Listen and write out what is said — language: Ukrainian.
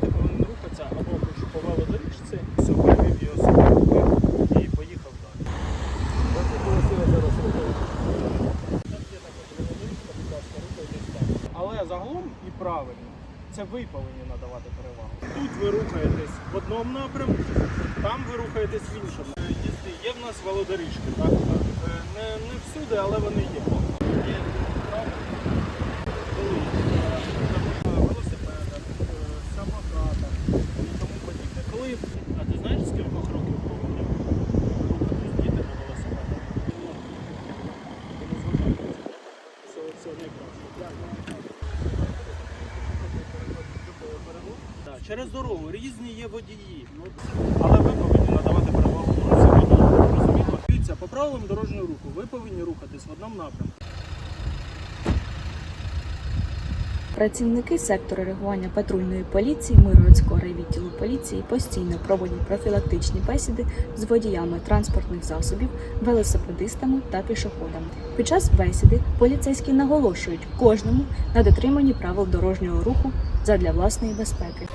ти повинен рухатися і поїхав далі. Там є така велодоріжка, будь так. Але загалом і правильно. Це ви повинні надавати перевагу. Тут ви рухаєтесь в одному напрямку, там ви рухаєтесь в іншому. Є в нас велодоріжки, так? Е, Не, не всюди, але вони. Є а ти знаєш, з кількох років діти на. Це, найкраще. Через дорогу різні є водії. Ну, але ви повинні надавати водію. Розуміло? Дивіться, по правилам дорожнього руху ви повинні рухатись в одному напрямку. Працівники сектору реагування патрульної поліції Миргородського райвідділу поліції постійно проводять профілактичні бесіди з водіями транспортних засобів, велосипедистами та пішоходами. Під час бесіди поліцейські наголошують кожному на дотриманні правил дорожнього руху задля власної безпеки.